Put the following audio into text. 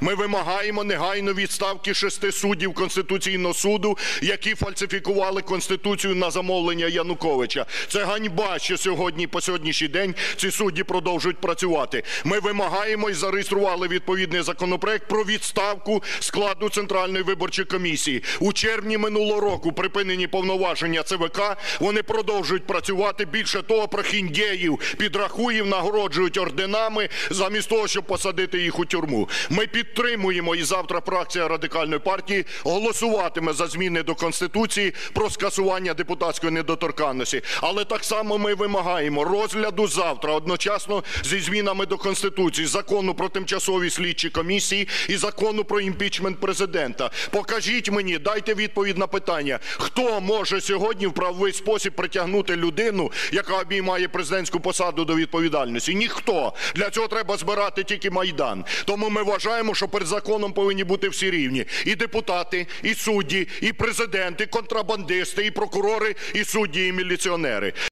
Ми вимагаємо негайно відставки шести суддів Конституційного суду, які фальсифікували Конституцію на замовлення Януковича. Це ганьба, що сьогодні, по сьогоднішній день, ці судді продовжують працювати. Ми вимагаємо і зареєстрували відповідний законопроект про відставку складу Центральної виборчої комісії. У червні минулого року припинені повноваження ЦВК, вони продовжують працювати. Більше того, прохіндєїв, підрахуїв нагороджують орденами замість того, щоб посадити їх у тюрму. Ми підтримуємо і завтра фракція Радикальної партії голосуватиме за зміни до Конституції про скасування депутатської недоторканності. Але так само ми вимагаємо розгляду завтра одночасно зі змінами до Конституції, закону про тимчасові слідчі комісії і закону про імпічмент президента. Покажіть мені, дайте відповідь на питання, хто може сьогодні в правовий спосіб притягнути людину, яка обіймає президентську посаду до відповідальності? Ніхто. Для цього треба збирати тільки Майдан. Тому ми вважаємо, що перед законом повинні бути всі рівні. І депутати, і судді, і президенти, і контрабандисти, і прокурори, і судді, і міліціонери.